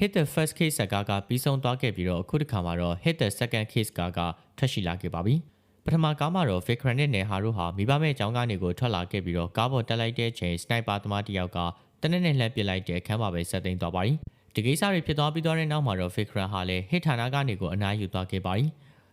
hit the first case ဇာကာကပြီးဆုံးသွားခဲ့ပြီးတော့အခုတစ်ခါမှာတော့ hit the second case ကာကထွက်ရှိလာခဲ့ပါပြီပထမကားမှာတော့ Vikram နဲ့ဟာတို့ဟာမိဘမဲ့အကြောင်းကနေကိုထွက်လာခဲ့ပြီးတော့ကားပေါ်တက်လိုက်တဲ့အချိန် sniper သမားတစ်ယောက်ကတနက်နဲ့လှမ်းပစ်လိုက်တဲ့အခန်းမှာပဲဆက်သိမ်းသွားပါပြီဒီကိစ္စတွေဖြစ်သွားပြီးတော့တဲ့နောက်မှာတော့ Vikram ဟာလည်း hit ဌာနကနေကိုအနားယူသွားခဲ့ပါပြီ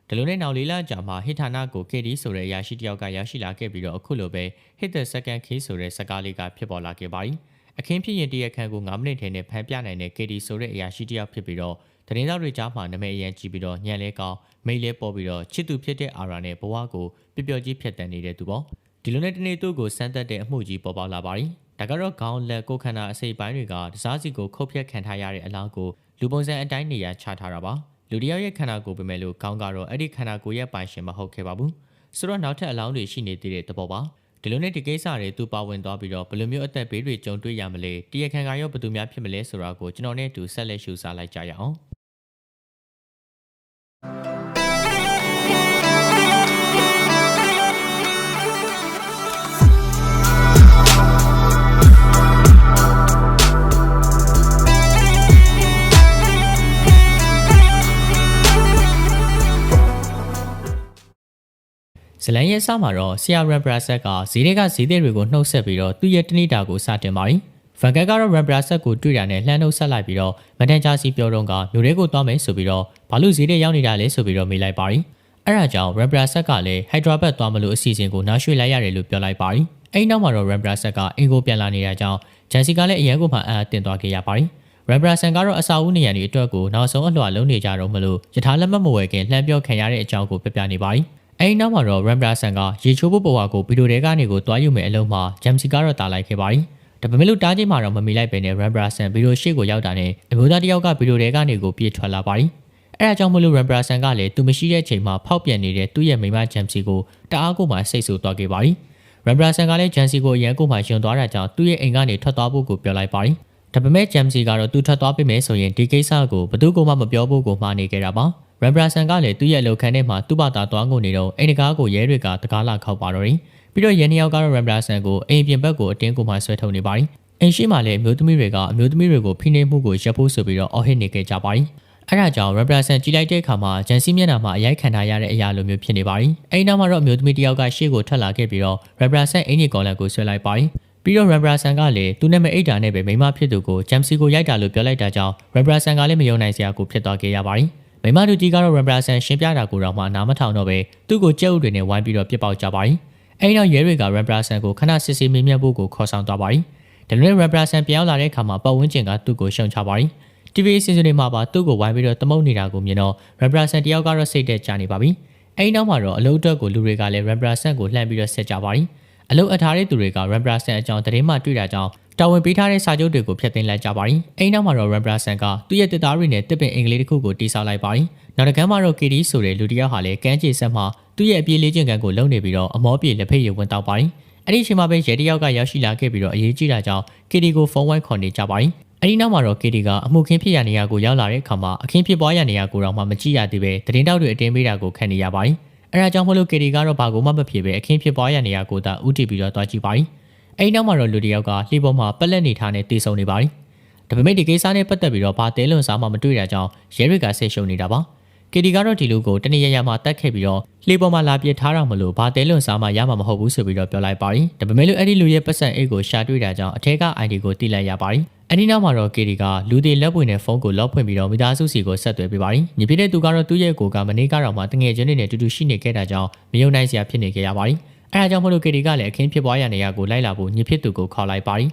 ဒီလိုနဲ့နောက်လေးလကြာမှာ hit ဌာနကို KD ဆိုတဲ့အရာရှိတစ်ယောက်ကရရှိလာခဲ့ပြီးတော့အခုလိုပဲ hit the second case ဆိုတဲ့စကားလေးကဖြစ်ပေါ်လာခဲ့ပါပြီ အခင်းဖြစ်ရင်တရက်ခန့်ကို9မိနစ်ထဲနဲ့ဖန်ပြနိုင်တဲ့ KD ဆိုတဲ့အရာရှိတစ်ယောက်ဖြစ်ပြီးတော့တရင်သားတွေကြားမှာနာမည်အရန်ကြည့်ပြီးတော့ညံလဲကောင်းမိတ်လဲပေါ်ပြီးတော့ချစ်သူဖြစ်တဲ့အာရာနဲ့ဘဝကိုပျော်ပျော်ကြီးဖြတ်တန်းနေတဲ့သူပေါ့ဒီလိုနဲ့တနေ့သူ့ကိုစမ်းသက်တဲ့အမှုကြီးပေါ်ပေါက်လာပါပြီဒါကတော့ခေါင်းလက်ကိုယ်ခန္ဓာအစိပ်ပိုင်းတွေကတစားစီကိုခုတ်ဖြတ်ခံထားရတဲ့အလောင်းကိုလူပုံစံအတိုင်းနေရာချထားတာပါလူတယောက်ရဲ့ခန္ဓာကိုယ်ပဲမဲ့လို့ခေါင်းကတော့အဲ့ဒီခန္ဓာကိုယ်ရဲ့ပိုင်ရှင်မဟုတ်ခဲ့ပါဘူးဆိုတော့နောက်ထပ်အလောင်းတွေရှိနေသေးတဲ့သဘောပါ ဒီလိုနဲ့ဒီကိစ္စတွေသူပါဝင်သွားပြီးတော့ဘယ်လိုမျိုးအသက်ဘေးတွေကြုံတွေ့ရမလဲတရခံကရောဘယ်သူများဖြစ်မလဲဆိုတာကိုကျွန်တော်နဲ့အတူဆက်လက်ရှုစားလိုက်ကြရအောင် ဇလန်ရဲ့စမှာတော့ဆီယာရန်ဘရာဆက်ကဈေးတွေကဈေးသည်တွေကိုနှုတ်ဆက်ပြီးတော့သူ့ရဲ့တနိတာကိုစတင်ပါရီဖန်ကက်ကတော့ရန်ဘရာဆက်ကိုတွေ့တာနဲ့လှမ်းနှုတ်ဆက်လိုက်ပြီးတော့မတန်ချာစီပြောတော့ကမျိုးတွေကိုသွားမယ်ဆိုပြီးတော့ဘာလို့ဈေးတွေရောက်နေတာလဲဆိုပြီးတော့မေးလိုက်ပါရီအဲ့ဒါကြောင့်ရန်ဘရာဆက်ကလည်းဟိုက်ဒရာဘတ်သွားမလို့အစီအစဉ်ကိုနားရွှေ့လိုက်ရတယ်လို့ပြောလိုက်ပါရီအဲ့နောက်မှာတော့ရန်ဘရာဆက်ကအင်ကိုပြန်လာနေတာကြောင့်ဂျန်စီကလည်းအရန်ကိုမှအအတင်သွားခဲ့ရပါရီရန်ဘရာဆန်ကတော့အစာဦးနေရန်ဒီအတွက်ကိုနောက်ဆုံးအလှလုံးနေကြတော့မလို့ယထာလက်မှတ်မဝယ်ခင်လှမ်းပြောခံရတဲ့အကြောင်းကိုပြပြနေပါရီ အဲဒီနောက်မှာတော့ Ram Blasan ကရေချိုးဖို့ပေါ်ဝါကိုဗီဒီယိုတွေကနေကိုတွားယူမယ်အလုံးမှာ Jamsi ကတော့တားလိုက်ခဲ့ပါပြီ။ဒါပေမဲ့လို့တားချင်းမှာတော့မမီလိုက်ပဲနဲ့ Ram Blasan ဗီဒီယိုရှေ့ကိုရောက်တာနဲ့အမျိုးသားတစ်ယောက်ကဗီဒီယိုတွေကနေကိုပြေးထွက်လာပါပြီ။အဲဒါကြောင့်မလို့ Ram Blasan ကလည်းသူမရှိတဲ့ချိန်မှာဖောက်ပြန်နေတဲ့သူ့ရဲ့မိမ Jamsi ကိုတအားကိုမှစိတ်ဆူသွားခဲ့ပါပြီ။ Ram Blasan ကလည်း Jamsi ကိုအရန်ကိုမှယွန်သွားတာကြောင့်သူ့ရဲ့အိမ်ကနေထွက်သွားဖို့ကိုပြောလိုက်ပါပြီ။ဒါပေမဲ့ Jamsi ကတော့သူထွက်သွားပြီမယ်ဆိုရင်ဒီကိစ္စကိုဘယ်သူမှမပြောဖို့ကိုမှားနေကြတာပါ။ ရန်ဘရာဆန်ကလည်းသူ့ရဲ့အလုပ်ခန်းထဲမှာသူ့ဘာသာသွားငုံနေတော့အိမ်တကားကိုရဲတွေကတကားလာခောက်ပါတော့တယ်ပြီးတော့ရဲနှစ်ယောက်ကတော့ရန်ဘရာဆန်ကိုအိမ်ပြင်ဘက်ကိုအတင်းကိုမှဆွဲထုတ်နေပါတယ်အိမ်ရှိမှလည်းအမျိုးသမီးတွေကအမျိုးသမီးတွေကိုဖိနှိပ်မှုကိုရပ်ဖို့ဆိုပြီးတော့အော်ဟစ်နေကြကြပါတယ်အဲ့ဒါကြောင့် represent ကြည့်လိုက်တဲ့အခါမှာဂျန်စီမျက်နှာမှာအရိုက်ခံထားရတဲ့အရာလိုမျိုးဖြစ်နေပါတယ်။အဲဒီနောက်မှာတော့အမျိုးသမီးတစ်ယောက်ကရှေ့ကိုထွက်လာခဲ့ပြီးတော့ represent အင်ကြီးကော်လန်ကိုဆွဲလိုက်ပါတယ်။ပြီးတော့ represent ကလည်းသူနဲ့မအိတ်တာနဲ့ပဲမိမဖြစ်သူကိုဂျမ်စီကိုရိုက်တာလို့ပြောလိုက်တာကြောင့် represent ကလည်းမယုံနိုင်စရာကိုဖြစ်သွားခဲ့ရပါတယ်။ မိမတို့ကြီးကတော့ Rambrasan ရှင်းပြတာကိုတော့မှနားမထောင်တော့ပဲသူ့ကိုကြက်ဥတွေနဲ့ဝိုင်းပြီးတော့ပြစ်ပေါက်ကြပါရီအဲ့နောက်ရဲတွေက Rambrasan ကိုခဏစစ်စစ်မေးမြန်းဖို့ကိုခေါ်ဆောင်သွားပါရီဒါနဲ့ Rambrasan ပြောင်းလာတဲ့အခါမှာပတ်ဝန်းကျင်ကသူ့ကိုရှုံချပါရီ TV စီစဉ်တွေမှာပါသူ့ကိုဝိုင်းပြီးတော့တမုတ်နေတာကိုမြင်တော့ Rambrasan တယောက်ကတော့စိတ်သက်သာနေပါပြီအဲ့နောက်မှာတော့အလုံးအတွက်ကိုလူတွေကလည်း Rambrasan ကိုလှမ်းပြီးတော့ဆက်ကြပါရီ အလုပ်အထားတဲ့သူတွေက Rambrasan အကြောင်းသတင်းမှတွေ့တာကြောင့်တာဝန်ပေးထားတဲ့စာချုပ်တွေကိုဖျက်သိမ်းလိုက်ကြပါ යි ။အဲဒီနောက်မှာတော့ Rambrasan ကသူ့ရဲ့တစ်သားတွေနဲ့တစ်ပင်အင်္ဂလိပ်တစ်ခုကိုတိစောက်လိုက်ပါ යි ။နောက်တစ်ကမ်းမှာတော့ KD ဆိုတဲ့လူတစ်ယောက်ဟာလည်းကမ်းခြေဆက်မှာသူ့ရဲ့အပြေးလေးချင်းကန်ကိုလုံနေပြီးတော့အမောပြေလက်ဖက်ရည်ဝင်တောက်ပါတယ်။အဲ့ဒီအချိန်မှာပဲရဲတစ်ယောက်ကရောက်ရှိလာခဲ့ပြီးတော့အရေးကြီးတာကြောင့် KD ကိုဖုန်းဝိုင်းခေါ်နေကြပါတယ်။အဲ့ဒီနောက်မှာတော့ KD ကအမှုခင်းဖြစ်ရနေရကိုရောက်လာတဲ့အခါမှာအခင်းဖြစ်ပွားရနေရကိုတော့မှမကြည့်ရသေးပဲတရင်တောက်တွေအတင်းပေးတာကိုခံနေရပါတယ်။ အဲ့ဒါကြောင့်မလို့ KD ကတော့ဘာကိုမှမဖြစ်ပဲအခင်းဖြစ်ပွားရနေရကိုသာဥတီပြီးတော့တွားကြည့်ပါတယ်။အဲ့ဒီနောက်မှာတော့လူတစ်ယောက်ကလှေပေါ်မှာပက်လက်နေထားနဲ့တေဆုံနေပါတယ်။ဒါပေမဲ့ဒီကိစ္စနဲ့ပတ်သက်ပြီးတော့ဘာတဲလွန်စားမှမတွေ့ရကြောင်းရဲတွေကဆဲရှုံနေတာပါ။ကီတီကတော့ဒီလူကိုတနေ့ရရမှာတတ်ခဲ့ပြီးတော့လှေပေါ်မှာလာပြထားတာမလို့ဘာတဲလွန်စားမှရမှာမဟုတ်ဘူးဆိုပြီးတော့ပြောလိုက်ပါရီဒါပေမဲ့လို့အဲ့ဒီလူရဲ့ပတ်စံအိတ်ကိုရှာတွေ့တာကြောင့်အထက်က ID ကိုတိလိုက်ရပါရီ အဲ့ဒီနောက်မှာတော့ကီတီကလူတွေလက်ပွင့်နဲ့ဖုန်းကိုလော့ဖွင့်ပြီးတော့မိသားစုစီကိုဆက်သွယ်ပေးပါရီညီပြတဲ့သူကတော့သူ့ရဲ့ကိုကမနေ့ကတော့မှတငယ်ချင်းတွေနဲ့တူတူရှိနေခဲ့တာကြောင့်မယုံနိုင်စရာဖြစ်နေခဲ့ရပါရီအဲဒါကြောင့်မလို့ကီတီကလည်းအခင်းဖြစ်ပွားရနေရကိုလိုက်လာဖို့ညီဖြစ်သူကိုခေါ်လိုက်ပါရီ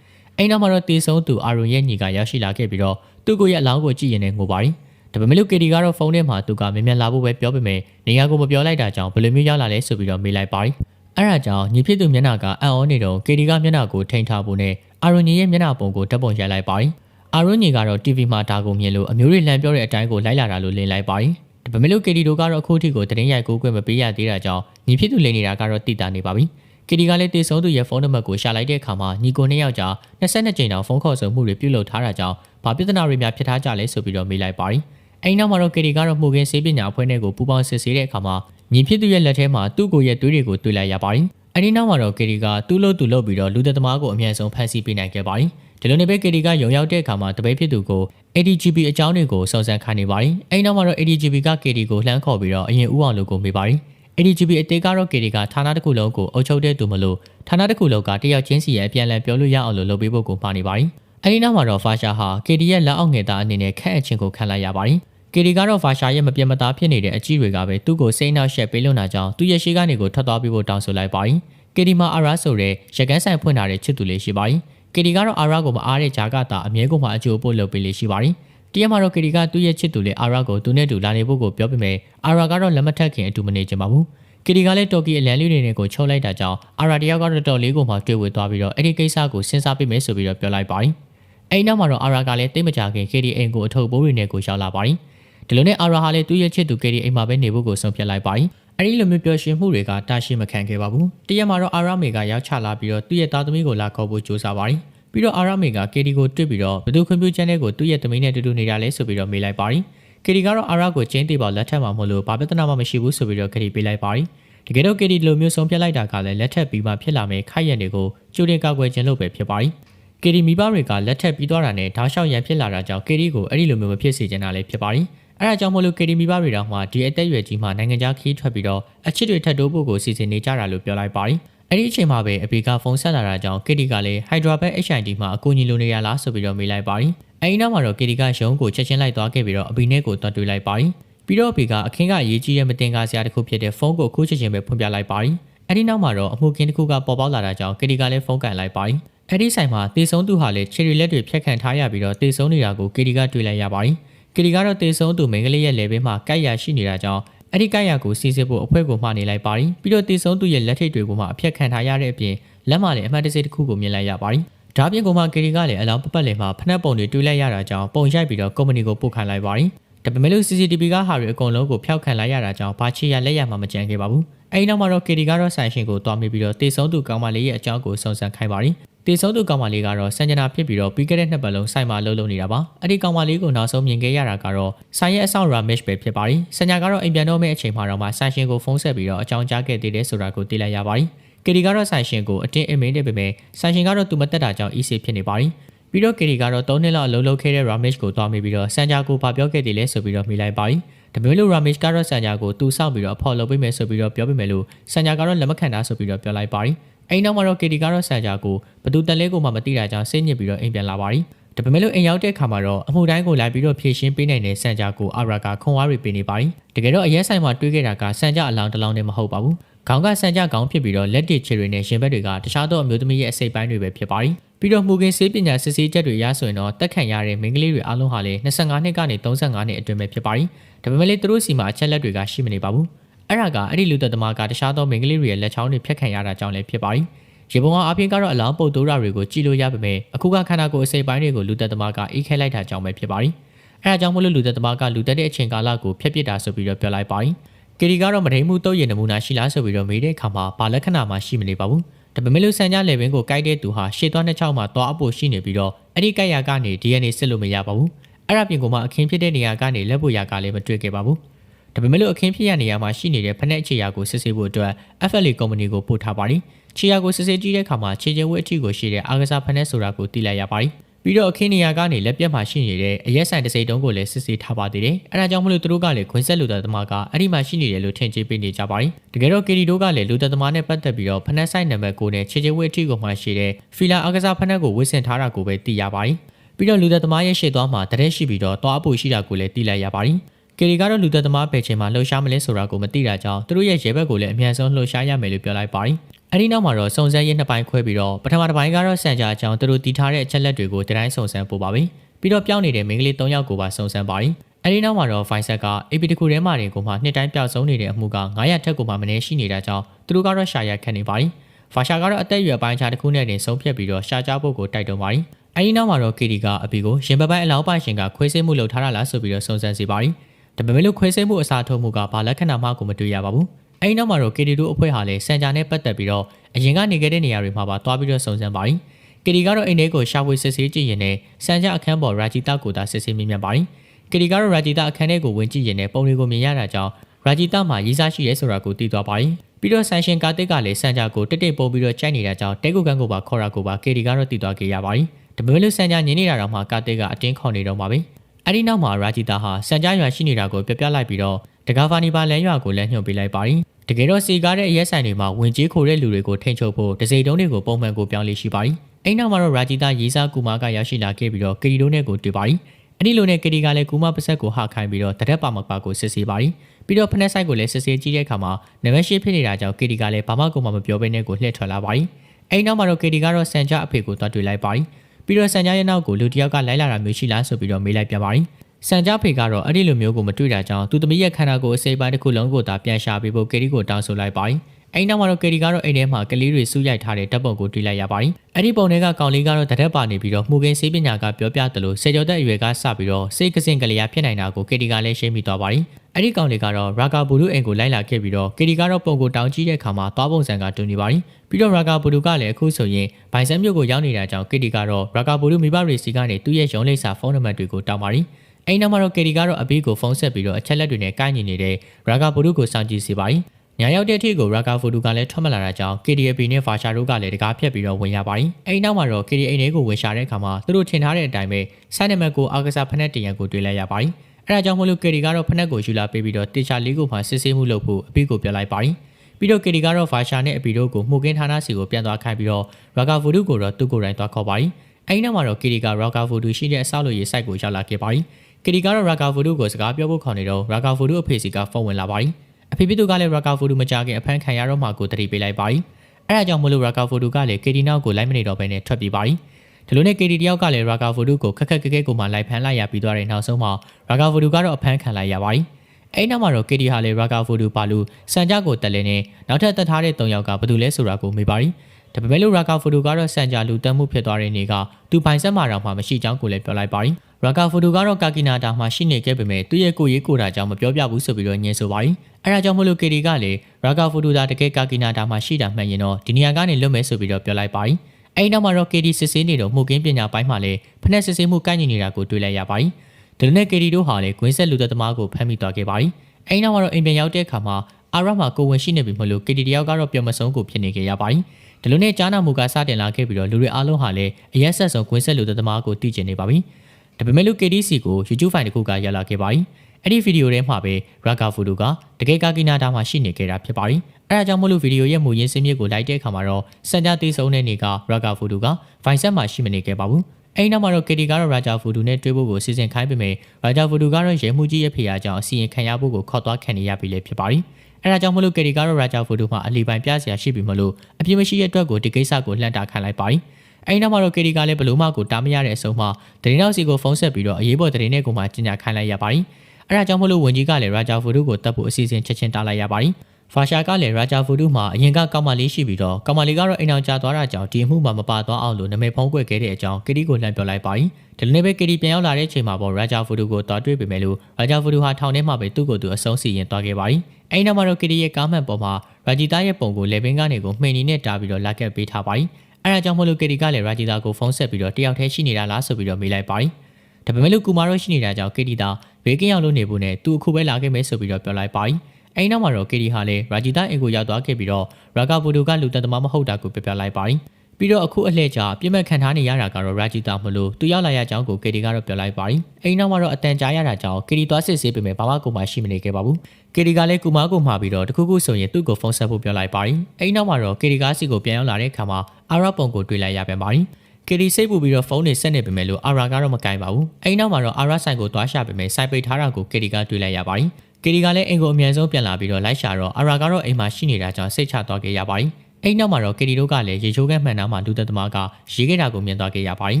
အဲ့နောက်မှာတော့တေဆုံးသူအာရုံရဲ့ညီကရောက်ရှိလာခဲ့ပြီးတော့သူ့ကိုရဲ့အလောင်းကိုကြည့်ရင်လည်းငိုပါရီဒါပေမဲ့လို့ KD ကတော့ဖုန်းထဲမှာသူကမြန်မြန်လာဖို့ပဲပြောပေမဲ့နေရာကိုမပြောလိုက်တာကြောင့်ဘယ်လိုမျိုးရောက်လာလဲဆိုပြီးတော့မေးလိုက်ပါရီအဲ့ဒါကြောင့်ညီဖြစ်သူမျက်နှာကအံ့ဩနေတော့ KD ကမျက်နှာကိုထိန်ထားဖို့နဲ့ အာရွန်ညီရဲ့မျက်နှာပုံကိုဓာတ်ပုံရိုက်လိုက်ပါရီအာရွန်ညီကတော့ TV မှာဒါကိုမြင်လို့အမျိုးတွေလှမ်းပြောတဲ့အတိုင်းကိုလိုက်လာတာလို့လင်းလိုက်ပါရီဒါပေမဲ့လို့ KD တို့ကတော့အခုထိကိုတရင်ရိုက်ကိုခွင့်မပေးရသေးတာကြောင့်ညီဖြစ်သူလိန်နေတာကတော့တိတာနေပါပြီကီဒီကလည်းတေဆုံးသူရဲ့ဖုန်းနံပါတ်ကိုရှာလိုက်တဲ့အခါမှာညီကိုနှစ်ယောက်ကြာ22ကြိမ်တောင်ဖုန်းခေါ်ဆိုမှုတွေပြုလုပ်ထားတာကြောင့်ဘာပြဿနာတွေများဖြစ်ထားကြလဲဆိုပြီးတော့မေးလိုက်ပါရီအဲဒီနောက်မှာတော့ကေဒီကတော့မှုခင်းစေးပညာအဖွဲ့နဲ့ကိုပူးပေါင်းစစ်ဆေးတဲ့အခါမှာညီဖြစ်သူရဲ့လက်ထဲမှာသူ့ကိုယ်ရဲ့သွေးတွေကိုတွေ့လိုက်ရပါတယ်။ အဲဒီနောက်မှာတော့ကေဒီကသူ့လို့သူ့လို့ပြီးတော့လူသက်သမားကိုအမြန်ဆုံးဖမ်းဆီးပေးနိုင်ခဲ့ပါတယ်။ဒီလိုနေပဲ KD ကရုံရောက်တဲ့အခါမှာတပည့်ဖြစ်သူကို ADGB အကြောင်းတွေကိုစုံစမ်းခိုင်းနေပါတယ်။အဲဒီနောက်မှာတော့ ADGB က KD ကိုလှမ်းခေါ်ပြီးတော့အရင်ဦးအောင်လူကိုမေးပါတယ်။ ADGB အသေးကတော့ KD ကဌာနတစ်ခုလုံးကိုအုပ်ချုပ်တဲ့သူမလို့ဌာနတစ်ခုလုံးကတယောက်ချင်းစီရဲ့အပြန်အလှန်ပြောလို့ရအောင်လို့လုပ်ပေးဖို့ကိုမှာနေပါတယ်။အဲဒီနောက်မှာတော့ဖာရှာဟာ KD ရဲ့လက်အောက်ငယ်သားအနေနဲ့ခန့်အပ်ခြင်းကိုခံလိုက်ရပါတယ်။ KD ကတော့ဖာရှာရဲ့မပြတ်မသားဖြစ်နေတဲ့အကြီးတွေကပဲသူ့ကိုစိတ်နှောက်ယှက်ပေးလွန်တာကြောင့်သူ့ရဲ့ရှိကနေကိုထွက်သွားပြီးဖို့တောင်းဆိုလိုက်ပါတယ်။ KD မှာအာရာဆိုတဲ့ရကန်းဆိုင်ဖွင့်ထားတဲ့ချစ်သူလေးရှိပါတယ်။ KD ကတော့အာရာကိုမအားတဲ့ဂျာကတာအမြဲကိုမှအကျိုးပို့လုပ်ပေးလေးရှိပါတယ်။တရက်မှာတော့ KD ကသူ့ရဲ့ချစ်သူလေးအာရာကိုသူနဲ့တူလာနေဖို့ကိုပြောပြမယ်။အာရာကတော့လက်မထက်ခင်အတူမနေချင်ပါဘူး။ KD ကလည်းတော်ကီအလန်လေးတွေနဲ့ကိုချုပ်လိုက်တာကြောင့်အာရာတယောက်ကတော့တော်လေးကိုမှတွေ့ဝေသွားပြီးတော့အဲ့ဒီကိစ္စကိုစဉ်းစားပြမယ်ဆိုပြီးတော့ပြောလိုက်ပါတယ်။အဲ့နောက်မှာတော့အာရာကလည်းတိတ်မကြခင် KD အိမ်ကိုအထုပ်ပိုးတွေနဲ့ကိုရောက်လာပါတယ်။ ဒီလိုနဲ့အာရာဟာလည်းသူ့ရဲ့ချစ်သူ KD အိမ်မှာပဲနေဖို့ကိုဆုံးဖြတ်လိုက်ပါတယ်။အဲ့ဒီလိုမျိုးပျော်ရွှင်မှုတွေကတာရှိမခံခဲ့ပါဘူး။တရက်မှာတော့အာရာမေကရောက်ချလာပြီးတော့သူ့ရဲ့သားသမီးကိုလာခေါ်ဖို့ကြိုးစားပါတယ်။ပြီးတော့အာရာမေက KD ကိုတွေ့ပြီးတော့ဘသူခွင့်ပြုချက်နဲ့ကိုသူ့ရဲ့သမီးနဲ့တူတူနေတာလဲဆိုပြီးတော့မေးလိုက်ပါတယ်။ KD ကတော့အာရာကိုကျင်းသေးပါလက်ထက်မှာမလို့ဘာပြဿနာမှမရှိဘူးဆိုပြီးတော့ KD ပေးလိုက်ပါတယ်။တကယ်တော့ KD ဒီလိုမျိုးဆုံးဖြတ်လိုက်တာကလည်းလက်ထက်ပြီးမှဖြစ်လာမယ့်ခိုက်ရန်တွေကိုကြိုတင်ကောက်ွယ်ခြင်းလို့ပဲဖြစ်ပါတယ်။ KD မိဘတွေကလက်ထက်ပြီးသွားတာနဲ့ဓာတ်လျှောက်ရန်ဖြစ်လာတာကြောင့် KD ကိုအဲ့ဒီလိုမျိုးမဖြစ်စေချင်တာလည်းဖြစ်ပါတယ်။ အဲဒါကြောင့်မလို့ KD မိဘတွေတော့မှဒီအသက်အရွယ်ကြီးမှနိုင်ငံခြားခီးထွက်ပြီးတော့အချစ်တွေထပ်တိုးဖို့ကိုစီစဉ်နေကြတာလို့ပြောလိုက်ပါတယ်။အဲ့ဒီအချိန်မှာပဲအဖေကဖုန်းဆက်လာတာကြောင့် KD ကလည်း Hyderabad HID မှာအကူအညီလိုနေရလားဆိုပြီးတော့မေးလိုက်ပါတယ်။အဲဒီနောက်မှာတော့ KD ကရုံးကိုချက်ချင်းလိုက်သွားခဲ့ပြီးတော့အဖေနဲ့ကိုတွတ်တွေ့လိုက်ပါတယ်။ပြီးတော့အဖေကအခင်းကအရေးကြီးတဲ့မတင်ကားစရာတစ်ခုဖြစ်တဲ့ဖုန်းကိုခုချက်ချင်းပဲဖွင့်ပြလိုက်ပါတယ်။အဲဒီနောက်မှာတော့အမှုခင်းတစ်ခုကပေါ်ပေါက်လာတာကြောင့် KD ကလည်းဖုန်းကန်လိုက်ပါတယ်။အဲ့ဒီဆိုင်မှာတေဆုံးသူဟာလည်းခြေရီလက်တွေဖြတ်ခံထားရပြီးတော့တေဆုံးနေတာကို KD ကတွေ့လိုက်ရပါတယ်။ KD ကတော့တေဆုံးသူမိန်းကလေးရဲ့လေဘေးမှာကြိုက်ရရှိနေတာကြောင့်အဲ့ဒီကြိုက်ရကိုစီစစ်ဖို့အဖွဲကိုမှားနေလိုက်ပါတယ်။ပြီးတော့တေဆုံးသူရဲ့လက်ထိပ်တွေကိုမှအဖြတ်ခံထားရတဲ့အပြင်လက်မလည်းအမှတ်တစေတစ်ခုကိုမြင်လိုက်ရပါတယ်။ဒါပြင်ကမှ KD ကလည်းအလောင်းပပတ်လည်မှာဖနက်ပုံတွေတွေ့လိုက်ရတာကြောင့်ပုံရိုက်ပြီးတော့ကုမ္ပဏီကိုပို့ခိုင်းလိုက်ပါတယ်။ ဒါပေမဲ့လို့ CCTV ကဟာတွေအကုန်လုံးကိုဖျောက်ခံလိုက်ရတာကြောင့်ဘာချီရလက်ရမှာမကြမ်းခဲ့ပါဘူး။အဲဒီနောက်မှာတော့ KD ကတော့ဆိုင်ရှင်ကိုတွားမိပြီးတော့တေဆုံးသူကောင်မလေးရဲ့အကြောင်းကိုစုံစမ်းခိုင်းပါတယ်။တေဆုံးသူကောင်မလေးကတော့စံကျနာဖြစ်ပြီးတော့ပြီးခဲ့တဲ့နှစ်ပတ်လုံးဆိုင်မှာလှုပ်လှုပ်နေတာပါ။အဲ့ဒီကောင်မလေးကိုနောက်ဆုံးမြင်ခဲ့ရတာကတော့ဆိုင်ရဲ့အဆောင် Ramesh ပဲဖြစ်ပါတယ်။စံညာကတော့အိမ်ပြန်တော့မယ့်အချိန်မှာတော့မှဆိုင်ရှင်ကိုဖုန်းဆက်ပြီးတော့အကြောင်းကြားခဲ့သေးတယ်ဆိုတာကိုသိလိုက်ရပါတယ်။ကေဒီကတော့ဆိုင်ရှင်ကိုအတင်းအမင်းနဲ့ပေမဲ့ဆိုင်ရှင်ကတော့သူမတက်တာကြောင့် easy ဖြစ်နေပါတယ်။ ပြီးတော့ကေဒီကတော့၃နှစ်လောက်အလုပ်လုပ်ခဲ့တဲ့ Ramesh ကိုတွားမိပြီးတော့စံညာကိုဗာပြောခဲ့သေးလဲဆိုပြီးတော့မိလိုက်ပါတယ်။ဒါမျိုးလို့ Ramesh ကတော့စံညာကိုသူစောင့်ပြီးတော့အဖော်လုပ်ပေးမယ်ဆိုပြီးတော့ပြောပေးမယ်လို့စံညာကတော့လက်မခံတာဆိုပြီးတော့ပြောလိုက်ပါတယ်။အိမ်နောက်မှာတော့ KD ကတော့ဆန်ဂျာကိုဘသူတန်လဲကိုမှမသိတာကြောင့်စိတ်ညစ်ပြီးတော့အိမ်ပြန်လာပါတယ်။ဒါပေမဲ့လို့အိမ်ရောက်တဲ့အခါမှာတော့အမှုတိုင်းကိုလိုက်ပြီးတော့ဖြည့်ရှင်းပေးနိုင်တဲ့ဆန်ဂျာကိုအာရာကခွန်ဝါရီပေးနေပါတယ်။တကယ်တော့အရက်ဆိုင်မှာတွေးခဲ့တာကဆန်ဂျာအလောင်းတစ်လောင်းနဲ့မဟုတ်ပါဘူး။ခေါင်းကဆန်ဂျာခေါင်းဖြစ်ပြီးတော့လက်တွေခြေတွေနဲ့ရှင်ဘက်တွေကတခြားသောအမျိုးသမီးရဲ့အစိပ်ပိုင်းတွေပဲဖြစ်ပါတယ်။ ပြီးတော့မှုကင်းစေးပညာစစ်ဆေးချက်တွေရဆိုရင်တော့တက်ခံရတဲ့မိန်းကလေးတွေအားလုံးဟာလည်း25နှစ်ကနေ35နှစ်အတွင်းပဲဖြစ်ပါတယ်။ဒါပေမဲ့လည်းသူတို့စီမှာအချက်လက်တွေကရှိမနေပါဘူး။အဲ့ဒါကအဲ့ဒီလူသက်သမားကတခြားသောမိန်းကလေးတွေရဲ့လက်ချောင်းတွေဖြတ်ခံရတာကြောင့်လည်းဖြစ်ပါတယ်။ရေပုံကအပြင်ကတော့အလောင်းပုတ်တိုးတာတွေကိုကြည့်လို့ရပါမယ်။အခုကခန္ဓာကိုယ်အစိပ်ပိုင်းတွေကိုလူသက်သမားကအေးခဲလိုက်တာကြောင့်ပဲဖြစ်ပါတယ်။အဲဒါကြောင့်မလို့လူသက်သမားကလူသက်တဲ့အချိန်ကာလကိုဖျက်ပစ်တာဆိုပြီးတော့ပြောလိုက်ပါတယ်။ကယ်ရီကတော့မဒိန်မှုတုတ်ရည်နမူနာရှိလားဆိုပြီးတော့မေးတဲ့အခါမှာဘာလက္ခဏာမှရှိမနေပါဘူး။ ဒါပေမဲ့လို့ဆန်ကြလေပင်ကိုကိုက်တဲ့သူဟာရှေ့သွားနှစ်ချောင်းမှာသွားအဖို့ရှိနေပြီးတော့အဲ့ဒီကြိုက်ရကနေ DNA စစ်လို့မရပါဘူး။အဲ့ဒါပြင်ကမှအခင်းဖြစ်တဲ့နေရာကနေလက်ဖို့ရကလည်းမတွေ့ခဲ့ပါဘူး။ဒါပေမဲ့လို့အခင်းဖြစ်ရနေရာမှာရှိနေတဲ့ဖက်နက်အခြေရာကိုစစ်ဆေးဖို့အတွက် FLA ကုမ္ပဏီကိုပို့ထားပါတယ်။ခြေရာကိုစစ်ဆေးကြည့်တဲ့အခါမှာခြေကျင်းဝက်အထိကိုရှိတဲ့အာကစားဖက်နက်ဆိုတာကိုသိလိုက်ရပါတယ်။ ပြီးတော့အခင်းနေရာကနေလက်ပြတ်မှရှိနေတဲ့အရက်ဆိုင်တစ်စိတ်တုံးကိုလည်းစစ်ဆေးထားပါသေးတယ်။အဲဒါကြောင့်မလို့သူတို့ကလည်းခွင်းဆက်လူသားသမားကအဲ့ဒီမှာရှိနေတယ်လို့ထင်ကြေးပေးနေကြပါတယ်။တကယ်တော့ကီရီတို့ကလည်းလူသားသမားနဲ့ပတ်သက်ပြီးတော့ဖက်နက်ဆိုင်နံပါတ်9နဲ့ခြေကျင်းဝက်အထိကိုမှရှိတဲ့ဖီလာအာကစားဖက်နက်ကိုဝစ်ဆင်ထားတာကိုပဲသိရပါတယ်။ပြီးတော့လူသက်သမားရဲ့ရှေ့သွားမှာတရက်ရှိပြီးတော့တွားအပူရှိတာကိုလည်းသိလိုက်ရပါတယ်။ ကယ်ရီကတော့လူသက်သမားပဲချိန်မှာလှုပ်ရှားမလဲဆိုတာကိုမသိတာကြောင့်သူတို့ရဲ့ရဲဘက်ကိုလည်းအမြန်ဆုံးလှုပ်ရှားရမယ်လို့ပြောလိုက်ပါတယ်။အဲဒီနောက်မှာတော့စုံစမ်းရေးနှစ်ပိုင်းခွဲပြီးတော့ပထမတစ်ပိုင်းကတော့စံကြာအကြောင်းသူတို့တည်ထားတဲ့အချက်လက်တွေကိုတတိုင်းစုံစမ်းပို့ပါပြီ။ပြီးတော့ပြောင်းနေတဲ့မိန်းကလေး၃ယောက်ကိုပါစုံစမ်းပါတယ်။အဲဒီနောက်မှာတော့ Pfizer က AP တစ်ခုထဲမှာတင်ကိုမှနှစ်တိုင်းပျောက်ဆုံးနေတဲ့အမှုက900ထက်ကိုမှမနေရှိနေတာကြောင့်သူတို့ကတော့ရှာရခတ်နေပါတယ်။ဖာရှာကတော့အသက်အရွယ်ပိုင်းခြားတစ်ခုနဲ့တင်ဆုံးဖြတ်ပြီးတော့ရှာကြဖို့ကိုတိုက်တွန်းပါတယ်။အဲဒီနောက်မှာတော့ KD ကအပီကိုရင်ပပိုင်းအလောင်းပိုင်ရှင်ကခွေးစိတ်မှုလုပ်ထားတာလားဆိုပြီးတော့စုံစမ်းစီပါတယ်။ ဒါပေမဲ့လို့ခွေးစိတ်မှုအစားထိုးမှုကဘာလက္ခဏာမှကိုမတွေ့ရပါဘူး။အဲဒီနောက်မှာတော့ KD တို့အဖွဲ့ဟာလည်းစံကြာနဲ့ပတ်သက်ပြီးတော့အရင်ကနေခဲ့တဲ့နေရာတွေမှာပါတွားပြီးတော့စုံစမ်းပါတယ်။ကီဒီကတော့အိမ်ထဲကိုရှာဖွေစစ်ဆေးကြည့်ရင်လည်းစံကြအခန်းပေါ်ရာဂျီတာကိုသာစစ်ဆေးမိမြန်ပါတယ်။ကီဒီကတော့ရာဂျီတာအခန်းထဲကိုဝင်ကြည့်ရင်လည်းပုံတွေကိုမြင်ရတာကြောင့်ရာဂျီတာမှာရေးစားရှိရဲဆိုတာကိုသိသွားပါတယ်။ပြီးတော့ဆန်ရှင်ကာတစ်ကလည်းစန်ဂျာကိုတိတ်တိတ်ပို့ပြီးတော့ကြိုက်နေတာကြောင့်တဲကူကန်ကိုပါခေါ်တာကိုပါကေဒီကတော့တည်သွားခဲ့ရပါတယ်။ဒါပေမဲ့လို့ဆန်ဂျာညင်နေတာတော့မှကာတစ်ကအတင်းခေါ်နေတော့မှာပဲ။ အဲဒီနောက်မှာရာဂျီတာဟာဆန်ဂျာရွာရှိနေတာကိုပြပြလိုက်ပြီးတော့တကာဖာနီပါလန်ရွာကိုလည်းညှို့ပေးလိုက်ပါတယ်။တကယ်တော့စီကားတဲ့အရက်ဆိုင်တွေမှာဝင်ကြီးခိုတဲ့လူတွေကိုထိန်ချုပ်ဖို့ဒစိတုံးတွေကိုပုံမှန်ကိုပြောင်းလဲရှိပါတယ်။အဲဒီနောက်မှာတော့ရာဂျီတာရေးစားကူမာကရရှိလာခဲ့ပြီးတော့ကီရီတိုနဲ့ကိုတွေ့ပါတယ်။အဲ့ဒီလိုနဲ့ကီရီကလည်းကူမပစက်ကိုဟာခိုင်းပြီးတော့တရက်ပါမပါကိုစစ်ဆေးပါတယ်။ပြီးတော့ဖနက်ဆိုင်ကိုလည်းစစ်ဆေးကြည့်တဲ့အခါမှာနံပါတ်၈ဖြစ်နေတာကြောင့်ကီရီကလည်းဘာမှကိုမှမပြောဘဲနဲ့ကိုလှည့်ထွက်လာပါတယ်။အဲ့ဒီနောက်မှာတော့ကီရီကတော့ဆန်ချအဖေကိုတွားတွေ့လိုက်ပါတယ်။ ပြီးတော့ဆန်ချရဲ့နောက်ကိုလူတစ်ယောက်ကလိုက်လာတာမျိုးရှိလားဆိုပြီးတော့မေးလိုက်ပြန်ပါတယ်။ဆန်ကြဖေကတော့အဲ့ဒီလိုမျိုးကိုမတွေ့တာကြောင့်သူသမီးရဲ့ခန္ဓာကိုယ်အစိပ်ပိုင်းတစ်ခုလုံးကိုသာပြန်ရှာပေးဖို့ကယ်ရီကိုတောင်းဆိုလိုက်ပါတယ်။ အဲ့နောက်မှာတော့ကယ်ရီကတော့အိမ်ထဲမှာကလေးတွေစူးရိုက်ထားတဲ့တပ်ပုံကိုတွေ့လိုက်ရပါတယ်။အဲ့ဒီပုံတွေကကောင်လေးကတော့တရက်ပါနေပြီးတော့မှုကင်းစေးပညာကပြောပြတယ်လို့စေကျော်သက်အရွယ်ကစပြီးတော့စိတ်ကစင်ကလေးရဖြစ်နိုင်တာကိုကယ်ရီကလည်းရှင်းမိသွားပါတယ်။အဲ့ဒီကောင်လေးကတော့ရာဂါဘူလူအိမ်ကိုလိုက်လာခဲ့ပြီးတော့ကယ်ရီကတော့ပုံကိုတောင်းကြည့်တဲ့အခါမှာသွားပုံစံကတူနေပါတယ်။ပြီးတော့ရာဂါဘူလူကလည်းအခုဆိုရင်ဘိုင်ဆန်မြို့ကိုရောက်နေတာကြောင့်ကယ်ရီကတော့ရာဂါဘူလူမိဘတွေစီကနေသူ့ရဲ့ရုံးလိပ်စာဖုန်းနံပါတ်တွေကိုတောင်းပါတယ်။အဲ့နောက်မှာတော့ကယ်ရီကတော့အဘေးကိုဖုန်းဆက်ပြီးတော့အချက်လက်တွေနဲ့ကိုင်းညီနေတဲ့ရာဂါဘူလူကိုစောင့်ကြည့်စီပါတယ်။ ညာရောက်တဲ့အထိကိုရာဂါဖိုတူကလည်းထွက်မလာတာကြောင့် KDAP နဲ့ဖာရှာတို့ကလည်းတကားဖြတ်ပြီးတော့ဝင်ရပါတယ်။အဲဒီနောက်မှာတော့ KDA အိမ်ထဲကိုဝင်ရှာတဲ့အခါမှာသူတို့ထင်ထားတဲ့အတိုင်းပဲစိုင်းနံပါတ်ကိုအာကစားဖက်နက်တရံကိုတွေ့လိုက်ရပါတယ်။အဲဒါကြောင့်မလို့ KD ကတော့ဖက်နက်ကိုယူလာပေးပြီးတော့တေချာလေးကိုမှစစ်ဆေးမှုလုပ်ဖို့အပိကိုပြောလိုက်ပါတယ်။ပြီးတော့ KD ကတော့ဖာရှာနဲ့အပီတို့ကိုမှုကင်းဌာနစီကိုပြန်သွားခိုင်းပြီးတော့ရာဂါဖိုတူကိုတော့သူ့ကိုယ်တိုင်သွားခေါ်ပါတယ်။အဲဒီနောက်မှာတော့ KD ကရာဂါဖိုတူရှိတဲ့အဆောက်အဦရေးစိုက်ကိုရောက်လာခဲ့ပါတယ်။ KD ကတော့ရာဂါဖိုတူကိုစကားပြောဖို့ခေါ်နေတော့ရာဂါဖိုတူအဖေစီကဖုန်းဝင်လာပါတယ်။ အဖေပြသူကလည်းရာဂါဖိုတူမကြခင်အဖမ်းခံရတော့မှကိုတတိပေးလိုက်ပါတယ်။အဲဒါကြောင့်မလို့ရာဂါဖိုတူကလည်း KD နောက်ကိုလိုက်မနေတော့ဘဲနဲ့ထွက်ပြေးပါတယ်။ဒီလိုနဲ့ KD တယောက်ကလည်းရာဂါဖိုတူကိုခက်ခက်ခဲခဲကိုမှလိုက်ဖမ်းလိုက်ရပြီးသွားတဲ့နောက်ဆုံးမှာရာဂါဖိုတူကတော့အဖမ်းခံလိုက်ရပါတယ်။အဲဒီနောက်မှာတော့ KD ဟာလည်းရာဂါဖိုတူပါလူစံကြကိုတက်လဲနဲ့နောက်ထပ်တက်ထားတဲ့၃ယောက်ကဘယ်သူလဲဆိုတာကိုမေးပါတယ်။ ဒါပေမဲ့လို့ရာဂါဖိုတူကတော့စံကြလူတက်မှုဖြစ်သွားတဲ့နေ့ကသူပိုင်ဆက်မှာတော့မှမရှိကြောင်းကိုလည်းပြောလိုက်ပါတယ်။ရာဂါဖိုတူကတော့ကာကီနာတာမှာရှိနေခဲ့ပေမဲ့သူ့ရဲ့ကိုရေးကိုတာကြောင့်မပြောပြဘူးဆိုပြီးတော့ညင်ဆိုပါတယ်။အဲဒါကြောင့်မလို့ KD ကလည်းရာဂါဖိုတူသာတကယ်ကာကီနာတာမှာရှိတာမှန်ရင်တော့ဒီနေရာကနေလွတ်မယ်ဆိုပြီးတော့ပြောလိုက်ပါတယ်။အဲဒီနောက်မှာတော့ KD စစ်ဆေးနေတော့မှုကင်းပညာပိုင်းမှာလည်းဖက်စစ်ဆေးမှုကိုက်ညီနေတာကိုတွေ့လိုက်ရပါတယ်။ဒီလိုနဲ့ KD တို့ဟာလည်းဂွင်းဆက်လူသက်သမားကိုဖမ်းမိသွားခဲ့ပါတယ်။အဲဒီနောက်မှာတော့အိမ်ပြန်ရောက်တဲ့အခါမှာအာရမှာကိုဝင်ရှိနေပြီမလို့ KD တယောက်ကတော့ပြောမဆုံးကိုဖြစ်နေခဲ့ရပါတယ်။ ဒီလိုနဲ့ကြားနာမှုကစတင်လာခဲ့ပြီးတော့လူတွေအားလုံးဟာလည်းအရက်ဆက်ဆုံးဂွင်းဆက်လူသက်သမားကိုသိကျင်နေပါပြီ။ဒါပေမဲ့လို့ KDC ကို YouTube file တစ်ခုကရလာခဲ့ပါတယ်။အဲ့ဒီဗီဒီယိုထဲမှာပဲရာဂါဖူလူကတကယ်ကာကီနာတာမှာရှိနေခဲ့တာဖြစ်ပါတယ်။အဲဒါကြောင့်မလို့ဗီဒီယိုရဲ့မူရင်းစင်းမြစ်ကိုလိုက်တဲ့အခါမှာတော့စံကြသေးဆုံးတဲ့နေ့ကရာဂါဖူလူကဗိုင်ဆက်မှာရှိမနေခဲ့ပါဘူး။အဲဒီနောက်မှာတော့ KD ကတော့ရာဂျာဖူဒူနဲ့တွေ့ဖို့ကိုစီစဉ်ခိုင်းပေမဲ့ရာဂျာဖူဒူကတော့ရဲမှုကြီးရဲ့ဖေယာကြောင့်အစီရင်ခံရဖို့ကိုခေါ်သွားခံနေရပြီလေဖြစ်ပါတယ်။ အဲဒါကြောင့်မလို့ KD ကတော့ရာဂျာဖူဒူမှာအလီပိုင်ပြစရာရှိပြီမလို့အပြစ်မရှိတဲ့အတွက်ကိုဒီကိစ္စကိုလှန်တာခံလိုက်ပါတယ်။အဲဒီနောက်မှာတော့ KD ကလည်းဘလို့မှကိုတားမရတဲ့အဆုံးမှာဒရင်နောက်စီကိုဖုန်းဆက်ပြီးတော့အရေးပေါ်ဒရင်နဲ့ကိုမှကြီးညာခိုင်းလိုက်ရပါတယ်။အဲဒါကြောင့်မလို့ဝင်ကြီးကလည်းရာဂျာဖူဒူကိုတတ်ဖို့အစီအစဉ်ချက်ချင်းတားလိုက်ရပါတယ်။ဖာရှာကလည်းရာဂျာဖူဒူမှာအရင်ကကောက်မလေးရှိပြီးတော့ကောက်မလေးကတော့အိမ်အောင်ကျသွားတာကြောင့်ဒီအမှုမှာမပါသွားအောင်လို့နာမည်ဖုံးကွယ်ခဲ့တဲ့အကြောင်းကီတီကိုလှမ်းပြောလိုက်ပါတယ်။ဒီလိုနဲ့ပဲကီတီပြန်ရောက်လာတဲ့အချိန်မှာပေါ့ရာဂျာဖူဒူကိုတော်တွေ့ပေမဲ့လို့ရာဂျာဖူဒူဟာထောင်ထဲမှာပဲသူ့ကိုယ်သူအဆုံးစီရင်သွားခဲ့ပါတယ်။ အဲဒီနောက်မှာတော့ကီတီရဲ့ကားမှန်ပေါ်မှာရာဂျီတာရဲ့ပုံကိုလေဘင်းကနေကိုမှိန်နေနဲ့တားပြီးတော့လာကက်ပေးထားပါတယ်။အဲဒါကြောင့်မလို့ကီတီကလည်းရာဂျီတာကိုဖုန်းဆက်ပြီးတော့တယောက်တည်းရှိနေတာလားဆိုပြီးတော့မေးလိုက်ပါတယ်။ဒါပေမဲ့လို့ကူမာရောရှိနေတာကြောင့်ကီတီတာဘေးကင်းရောက်လို့နေဖို့နဲ့သူအခုပဲလာခဲ့မယ်ဆိုပြီးတော့ပြောလိုက်ပါတယ်။အဲဒီနောက်မှာတော့ကီတီဟာလည်းရာဂျီတာအင်ကိုရောက်သွားခဲ့ပြီးတော့ရာဂါဘူဒူကလူတက်သမားမဟုတ်တာကိုပြပြလိုက်ပါတယ်။ ပြီးတော့အခုအလှည့်ကျပြစ်မှတ်ခံထားနေရတာကတော့ရာဂျီတာမလို့သူရောက်လာရကြောင်းကိုကီတီကတော့ပြောလိုက်ပါတယ်။အဲဒီနောက်မှာတော့အတန်ကြားရတာကြောင့်ကီတီသွားစစ်ဆေးပေမဲ့ဘာမှကိုမှရှိမနေခဲ့ပါဘူး။ကီတီကလည်းကူမာကိုမှာပြီးတော့တခုခုဆိုရင်သူ့ကိုဖုန်းဆက်ဖို့ပြောလိုက်ပါတယ်။အဲဒီနောက်မှာတော့ကီတီကစီကိုပြန်ရောက်လာတဲ့အခါမှာအာရပုံကိုတွေ့လိုက်ရပြန်ပါတယ်။ကယ်ရီစိတ်ပူပြီးတော့ဖုန်းနဲ့ဆက်နေပေမဲ့လို့အာရာကတော့မကင်ပါဘူး။အဲဒီနောက်မှာတော့အာရာဆိုင်ကိုသွားရှာပေမဲ့စိုက်ပိတ်ထားတာကိုကယ်ရီကတွေ့လိုက်ရပါတယ်။ကယ်ရီကလည်းအိမ်ကိုအမြန်ဆုံးပြန်လာပြီးတော့လိုက်ရှာတော့အာရာကတော့အိမ်မှာရှိနေတာကြောင့်စိတ်ချသွားခဲ့ရပါတယ်။ အဲဒီနောက်မှာတော့ကယ်ရီတို့ကလည်းရေချိုးကမှန်နာမှာလူသက်သမားကရေးခဲ့တာကိုမြင်သွားခဲ့ရပါတယ်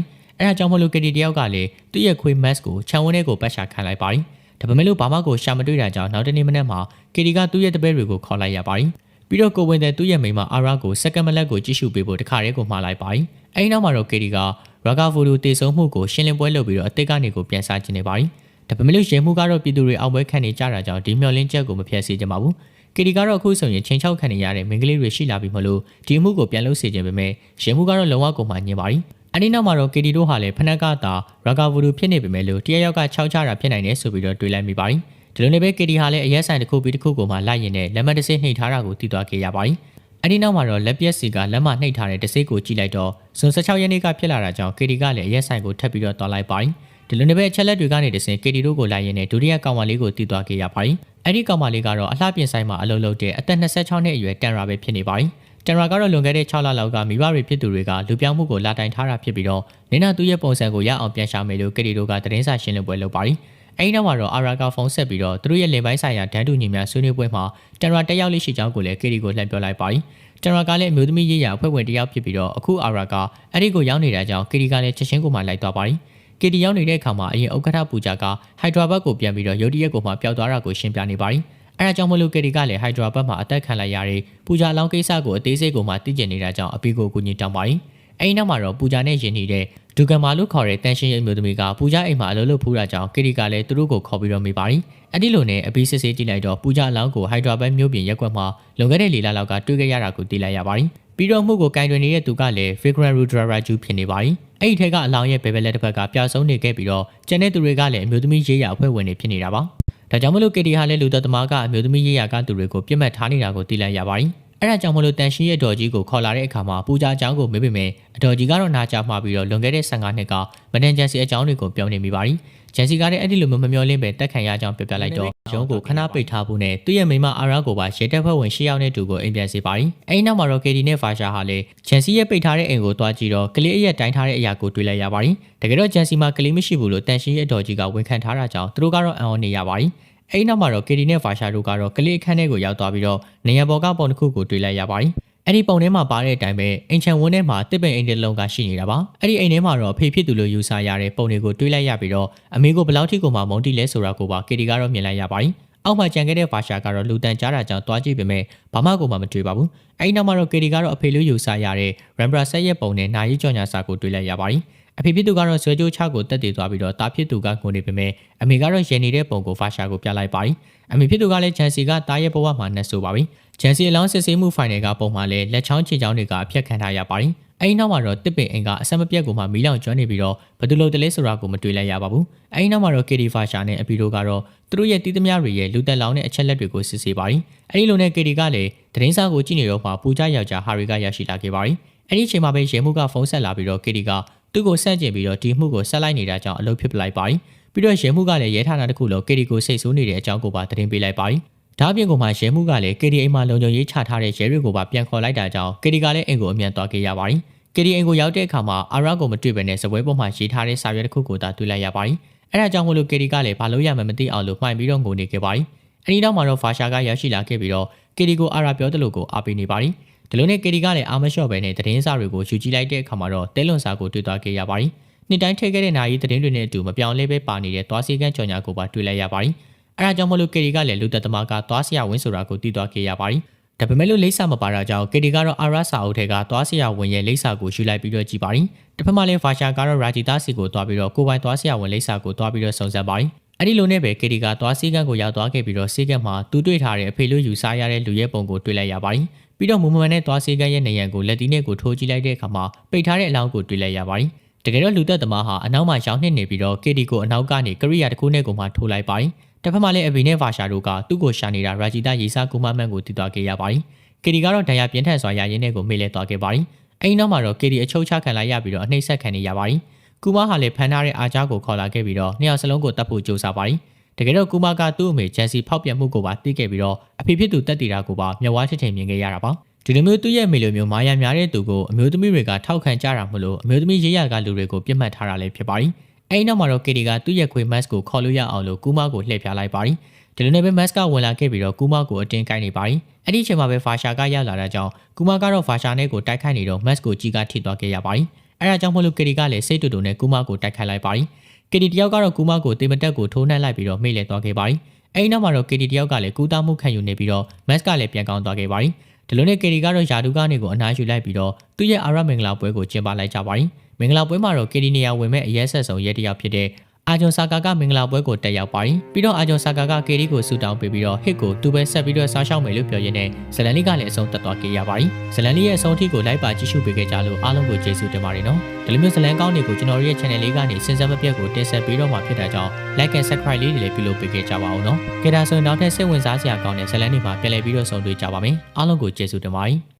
။အဲဒါကြောင့်မလို့ကယ်ရီတယောက်ကလည်းသူ့ရဲ့ခွေးမတ်ကိုခြံဝန်းထဲကိုပတ်ရှာခံလိုက်ပါတယ်။ဒါပေမဲ့လို့ဘာမှကိုရှာမတွေ့တာကြောင့်နောက်တနေ့မနက်မှာကယ်ရီကသူ့ရဲ့တပည့်တွေကိုခေါ်လိုက်ရပါတယ်။ပြီးတော့ကိုဝင်တဲ့သူ့ရဲ့မိန်းမအာရာကိုစက္ကမလက်ကိုကြည့်ရှုပေးဖို့တခါတည်းကိုမှားလိုက်ပါတယ်။အဲဒီနောက်မှာတော့ကယ်ရီကရာဂါဖိုဒူတေဆုံးမှုကိုရှင်းလင်းပွဲလုပ်ပြီးတော့အသစ်ကနေကိုပြန်စားခြင်းနေပါတယ်။ဒါပေမဲ့လို့ရင်မှုကတော့ပြည်သူတွေအောက်ပွဲခံနေကြတာကြောင့်ဒီမျော်လင့်ချက်ကိုမဖျက်ဆီးကြပါဘူး။ ကီတီကတော့အခုဆိုရင်ချင်းချောက်ခံနေရတဲ့မိန်းကလေးတွေရှိလာပြီမလို့ဒီမှုကိုပြန်လုပ်စေခြင်းပဲမဲ့ရင်မှုကတော့လုံးဝကိုမှညင်ပါတယ်။အဲဒီနောက်မှာတော့ကီတီတို့ဟာလည်းဖနက်ကသာရာဂါဗူဒူဖြစ်နေပေမဲ့လို့တရယောက်ကခြောက်ချတာဖြစ်နိုင်တယ်ဆိုပြီးတော့တွေးလိုက်မိပါတယ်။ဒီလိုနဲ့ပဲ KD ဟာလည်းအရက်ဆိုင်တစ်ခုပြီးတစ်ခုကိုမှလိုက်ရင်နဲ့လက်မတစ်စိနှိပ်ထားတာကိုသိသွားခဲ့ရပါတယ်အဲ့ဒီနောက်မှာတော့လက်ပြက်စီကလက်မနှိပ်ထားတဲ့တစ်စိကိုကြည့်လိုက်တော့ဇွန်16ရက်နေ့ကဖြစ်လာတာကြောင့် KD ကလည်းအရက်ဆိုင်ကိုထပ်ပြီးတော့တွားလိုက်ပါတယ် ဒီလိုနဲ့ပဲအချက်လက်တွေကနေတစင် KD တို့ကိုလိုက်ရင်နဲ့ဒုတိယကောင်မလေးကိုတီးသွားခဲ့ရပါတယ်။အဲ့ဒီကောင်မလေးကတော့အလှပြင်ဆိုင်မှာအလုပ်လုပ်တဲ့အသက်26နှစ်အရွယ်တန်ရာပဲဖြစ်နေပါတယ်။တန်ရာကတော့လွန်ခဲ့တဲ့6လလောက်ကမိဘတွေဖြစ်သူတွေကလူပြောင်းမှုကိုလာတိုင်ထားတာဖြစ်ပြီးတော့နင်နာသူ့ရဲ့ပုံစံကိုရအောင်ပြန်ရှာမယ်လို့ KD တို့ကသတင်းစာရှင်းလင်းပွဲလုပ်ပါတယ်။အဲဒီနောက်မှာတော့အာရာကဖုန်းဆက်ပြီးတော့သူတို့ရဲ့လင်ပိုင်းဆိုင်ရာဒန်းတူညီများဆွေးနွေးပွဲမှာတန်ရာတက်ရောက်လိရှိကြောင်းကိုလည်း KD ကိုလှမ်းပြောလိုက်ပါတယ်။တန်ရာကလည်းအမျိုးသမီးရေးရာအဖွဲ့ဝင်တစ်ယောက်ဖြစ်ပြီးတော့အခုအာရာကအဲ့ဒီကိုရောက်နေတာကြောင့် KD ကလည်းချက်ချင်းကိုမှလိုက်သွားပါတယ်။ KD ရောက်နေတဲ့အခါမှာအရင်ဥက္ကဋ္ဌပူဇာကဟိုက်ဒရာဘတ်ကိုပြန်ပြီးတော့ရုတ်တရက်ကိုမှပျောက်သွားတာကိုရှင်းပြနေပါတယ်။အဲဒါကြောင့်မလို့ KD ကလည်းဟိုက်ဒရာဘတ်မှာအသက်ခံလိုက်ရတဲ့ပူဇာအလောင်းကိစ္စကိုအသေးစိတ်ကိုမှသိကျင်နေတာကြောင့်အပီကိုကူညီတောင်းပါတယ်။ အဲဒီနောက်မှာတော့ပူဇာနဲ့ယဉ်နေတဲ့ဒူဂန်မာလို့ခေါ်တဲ့တန်ရှင်ရဲ့အမျိုးသမီးကပူဇာအိမ်မှာအလုပ်လုပ်ဖူးတာကြောင့် KD ကလည်းသူတို့ကိုခေါ်ပြီးတော့မိပါတယ်။အဲဒီလိုနဲ့အပီစစ်စစ်ကြည့်လိုက်တော့ပူဇာအလောင်းကိုဟိုက်ဒရာဘတ်မျိုးပြင်ရက်ကွက်မှာလွန်ခဲ့တဲ့လီလာလောက်ကတွေ့ခဲ့ရတာကိုသိလိုက်ရပါတယ်။ပြီးတော့မှုကိုကင်တွင်နေတဲ့သူကလည်း Vikrant Rudraraju ဖြစ်နေပါတယ်။အဲ့ဒီထဲကအလောင်းရဲ့ဘယ်ဘက်လက်တစ်ဖက်ကပျောက်ဆုံးနေခဲ့ပြီးတော့ကျန်တဲ့သူတွေကလည်းအမျိုးသမီးရေးရာအဖွဲ့ဝင်တွေဖြစ်နေတာပါ။ဒါကြောင့်မလို့ KD ဟာလည်းလူသက်သမားကအမျိုးသမီးရေးရာကသူတွေကိုပြစ်မှတ်ထားနေတာကိုသိလိုက်ရပါတယ်။ အဲ့ဒါကြောင့်မလို့တန်ရှင်းရဲ့ဒေါ်ကြီးကိုခေါ်လာတဲ့အခါမှာပူဇာအကြောင်းကိုမေးပေမဲ့အတော်ကြီးကတော့နာကြမှာပြီးတော့လွန်ခဲ့တဲ့15နှစ်ကမဒန်ဂျန်စီအကြောင်းတွေကိုပြောနေမိပါတယ်။ဂျန်စီကလည်းအဲ့ဒီလိုမျိုးမမျောလင်းပဲတက်ခံရကြောင်းပြောပြလိုက်တော့ရုံးကိုခဏပိတ်ထားဖို့နဲ့သူ့ရဲ့မိမအာရာကိုပါရေတက်ဖွဲ့ဝင်ရှေ့ရောက်တဲ့သူကိုအိမ်ပြန်စေပါတယ်။အဲဒီနောက်မှာတော့ KD နဲ့ဖာရှာဟာလည်းဂျန်စီရဲ့ပိတ်ထားတဲ့အိမ်ကိုတွားကြည့်တော့ကလေးအရက်တိုင်းထားတဲ့အရာကိုတွေ့လိုက်ရပါတယ်။တကယ်တော့ဂျန်စီမှာကလေးမရှိဘူးလို့တန်ရှင်းရဲ့တော်ကြီးကဝန်ခံထားတာကြောင့်သူတို့ကတော့အံ့ဩနေရပါတယ်။ အဲဒီနောက်မှာတော့ KD နဲ့ဖာရှာတို့ကတော့ကလေးအခန်းထဲကိုရောက်သွားပြီးတော့နေရဘော်ကပုံတစ်ခုကိုတွေ့လိုက်ရပါတယ်။အဲ့ဒီပုံထဲမှာပါတဲ့အတိုင်းပဲအင်ချန်ဝန်းထဲမှာတစ်ပင်အိမ်တစ်လုံးကရှိနေတာပါအဲ့ဒီအိမ်ထဲမှာတော့အဖေဖြစ်သူလို့ယူဆရတဲ့ပုံတွေကိုတွေးလိုက်ရပြီးတော့အမေကိုဘယ်လောက်ထိကိုမှမုန်းတိလဲဆိုတာကိုပါကေဒီကတော့မြင်လိုက်ရပါတယ်အောက်မှာကြံခဲ့တဲ့ဖာရှာကတော့လူတန်ကြားတာကြောင့်တွားကြည့်ပေမဲ့ဘာမှကိုမှမတွေ့ပါဘူးအဲ့ဒီနောက်မှာတော့ကေဒီကတော့အဖေလို့ယူဆရတဲ့ရမ်ဘရာဆက်ရဲ့ပုံနဲ့နာရီကြော်ညာစာကိုတွေ့လိုက်ရပါတယ် အဖေဖြစ်သူကတော့ဆွဲကြိုးချကိုတက်တည်သွားပြီးတော့တာဖြစ်သူကငိုနေပေမဲ့အမေကတော့ရင်နေတဲ့ပုံကိုဖာရှာကိုပြလိုက်ပါတယ်အမေဖြစ်သူကလည်းချန်စီကတားရဲ့ဘဝမှာနှက်ဆိုပါပြီဂျန်စီအလောင်းစစ်ဆေးမှုဖိုင်နယ်ကပုံမှာလည်းလက်ချောင်းချေချောင်းတွေကအပြတ်ခံထားရပါတယ်အဲဒီနောက်မှာတော့တစ်ပင်အင်ကအဆက်မပြတ်ကိုမှမီးလောင်ကျွမ်းနေပြီးတော့ဘယ်သူလို့တလဲဆိုတာကိုမတွေ့လိုက်ရပါဘူးအဲဒီနောက်မှာတော့ KD Fasha နဲ့အပီတို့ကတော့သူတို့ရဲ့တီးသမားတွေရဲ့လူသက်လောင်းတဲ့အချက်လက်တွေကိုစစ်ဆေးပါတယ်အဲဒီလိုနဲ့ KD ကလည်းသတင်းစာကိုကြည့်နေတော့မှပူကြယောက်ျားဟာရီကရရှိလာခဲ့ပါတယ်အဲ့ဒီအချိန်မှာပဲရေမှုကဖုန်းဆက်လာပြီးတော့ KD က သူ့ကိုဆန့်ကျင်ပြီးတော့ဒီမှုကိုဆက်လိုက်နေတာကြောင့်အလုပ်ဖြစ်ပလိုက်ပါတယ်ပြီးတော့ရေမှုကလည်းရဲဌာနတစ်ခုလုံး KD ကိုစိတ်ဆိုးနေတဲ့အကြောင်းကိုပါသတင်းပေးလိုက်ပါတယ်ဒါအပြင်ကမှရဲမှုကလည်း KD အိမ်မှာလုံခြုံရေးချထားတဲ့ရဲတွေကိုပါပြန်ခေါ်လိုက်တာကြောင့် KD ကလည်းအိမ်ကိုအမြန်သွားခဲ့ရပါတယ်။ KD အိမ်ကိုရောက်တဲ့အခါမှာအာရာကိုမတွေ့ဘဲနဲ့စပွဲပေါ်မှာရေးထားတဲ့စာရွက်တစ်ခုကိုသာတွေ့လိုက်ရပါတယ်။အဲဒါကြောင့်မလို့ KD ကလည်းဘာလို့ရမှမသိအောင်လို့မှိုင်ပြီးတော့ငိုနေခဲ့ပါတယ်။အဲဒီနောက်မှာတော့ဖာရှာကရောက်ရှိလာခဲ့ပြီးတော့ KD ကိုအာရာပြောတယ်လို့ကိုအားပေးနေပါတယ်။ ဒီလိုနဲ့ KD ကလည်းအာမလျှော့ပဲနဲ့သတင်းစာတွေကိုယူကြည့်လိုက်တဲ့အခါမှာတော့တဲလွန်စာကိုတွေ့သွားခဲ့ရပါတယ်။နှစ်တိုင်းထည့်ခဲ့တဲ့နာရီသတင်းတွေနဲ့အတူမပြောင်းလဲပဲပါနေတဲ့သွားစီကန်းကြော်ညာကိုပါတွေ့လိုက်ရပါတယ်။အဲဒါကြောင့်မလို့ကေဒီကလည်းလူသက်သမားကသွားဆရာဝန်ဆိုတာကိုသိသွားခဲ့ရပါတယ်။ဒါပေမဲ့လို့လိပ်စာမပါတာကြောင့်ကေဒီကတော့အာရစာအုပ်ထဲကသွားဆရာဝန်ရဲ့လိပ်စာကိုယူလိုက်ပြီးတော့ကြည့်ပါတယ်။တစ်ဖက်မှာလည်းဖာရှာကတော့ရာဂျီတာစီကိုသွားပြီးတော့ကိုပိုင်သွားဆရာဝန်လိပ်စာကိုသွားပြီးတော့စုံစမ်းပါတယ်။အဲ့ဒီလိုနဲ့ပဲကေဒီကသွားစီကန်းကိုရောက်သွားခဲ့ပြီးတော့စီကန်းမှာသူတွေ့ထားတဲ့အဖေလို့ယူဆရတဲ့လူရဲ့ပုံကိုတွေ့လိုက်ရပါတယ်။ ပြီးတော့မူမမနဲ့သွားစီကန်းရဲ့နေရန်ကိုလက်တီးနဲ့ကိုထိုးကြည့်လိုက်တဲ့အခါမှာပိတ်ထားတဲ့အလောင်းကိုတွေ့လိုက်ရပါတယ်။တကယ်တော့လူသက်သမားဟာအနောက်မှာရောင်းနှင်းနေပြီးတော့ KD ကိုအနောက်ကနေကရိယာတစ်ခုနဲ့ကိုမှထိုးလိုက်ပါတယ်တစ်ဖက်မှာလည်းအဘီနဲ့ဗာရှာတို့ကသူ့ကိုရှာနေတာရာဂျီတာရေးစားကူမမန်ကိုတည်သွားခဲ့ရပါတယ်။ကေဒီကတော့ဒဏ်ရာပြင်းထန်စွာရရင်နဲ့ကိုမေ့လဲသွားခဲ့ပါတယ်။အဲဒီနောက်မှာတော့ကေဒီအချုပ်ချခံလိုက်ရပြီးတော့အနှိမ့်ဆက်ခံနေရပါတယ်။ကူမဟာလည်းဖန်ထားတဲ့အာချားကိုခေါ်လာခဲ့ပြီးတော့နှစ်ယောက်စလုံးကိုတတ်ဖို့ကြိုးစားပါတယ်။ တကယ်တော့ကူမကသူ့အမေဂျန်စီဖောက်ပြန်မှုကိုပါသိခဲ့ပြီးတော့အဖေဖြစ်သူတက်တည်တာကိုပါမျက်ဝါးချစ်ချင်မြင်ခဲ့ရတာပါ။ဒီလိုမျိုးသူ့ရဲ့မိလိုမျိုးမာယာများတဲ့သူကိုအမျိုးသမီးတွေကထောက်ခံကြတာမလို့အမျိုးသမီးရေးရကလူတွေကိုပြစ်မှတ်ထားတာလည်းဖြစ်ပါတယ်။အဲဒီနောက်မှာတော့ကေဒီကသူ့ရဲ့ခွေမတ်ကိုခေါ်လို့ရအောင်လို့ကူမကိုလှည့်ပြလိုက်ပါတယ်။ဒီလိုနဲ့ပဲမတ်ကဝင်လာခဲ့ပြီးတော့ကူမာကိုအတင်းကိုက်နေပါတယ်။အဲ့ဒီအချိန်မှာပဲဖာရှာကရောက်လာတာကြောင့်ကူမာကတော့ဖာရှာနဲ့ကိုတိုက်ခိုက်နေတော့မတ်ကိုကြီးကထိသွားခဲ့ရပါတယ်။အဲ့ဒါကြောင့်မလို့ကယ်ရီကလည်းစိတ်တူတူနဲ့ကူမာကိုတိုက်ခိုက်လိုက်ပါတယ်။ ကယ်ရီတယောက်ကတော့ကူမာကိုတေမတက်ကိုထိုးနှက်လိုက်ပြီးတော့မိလဲသွားခဲ့ပါတယ်။အဲ့ဒီနောက်မှာတော့ကယ်ရီတယောက်ကလည်းကူတာမှုခံယူနေပြီးတော့မတ်ကလည်းပြန်ကောင်းသွားခဲ့ပါတယ်။ဒီလိုနဲ့ကယ်ရီကတော့ယာဒူကနေကိုအနားယူလိုက်ပြီးတော့သူ့ရဲ့အာရမင်္ဂလာပွဲကိုကျင်းပလိုက်ကြပါတယ်။မင်္ဂလာပွဲမှာတော့ကယ်ရီနေရာဝင်မဲ့အရက်ဆက်ဆုံးရဲတယောက်ဖြစ်တဲ့ အာဂျွန်ဆာကာကမင်္ဂလာပွဲကိုတက်ရောက်ပါတယ်ပြီးတော့အာဂျွန်ဆာကာကကေရီကိုဆူတောင်းပေးပြီးတော့ဟစ်ကိုသူပဲဆက်ပြီးတော့စားရှောက်မယ်လို့ပြောရင်းနဲ့ဇလန်လီကလည်းအဆုံးသက်သွားခဲ့ရပါတယ်ဇလန်လီရဲ့အဆုံးထိကိုလိုက်ပါကြည့်ရှုပေးခဲ့ကြလို့အားလုံးကိုကျေးဇူးတင်ပါတယ်နော်ဒီလိုမျိုးဇလန်ကောင်းတွေကိုကျွန်တော်တို့ရဲ့ channel လေးကနေစဉ်ဆက်မပြတ်ကိုတင်ဆက်ပေးတော့မှာဖြစ်တာကြောင့် like and subscribe လေးတွေလည်းပြုလုပ်ပေးခဲ့ကြပါအောင်နော်ကြဒါဆိုရင်နောက်ထပ်စိတ်ဝင်စားစရာကောင်းတဲ့ဇလန်တွေမှာပြန်လည်ပြီးတော့ဆုံတွေ့ကြပါမယ်အားလုံးကိုကျေးဇူးတင်ပါတယ်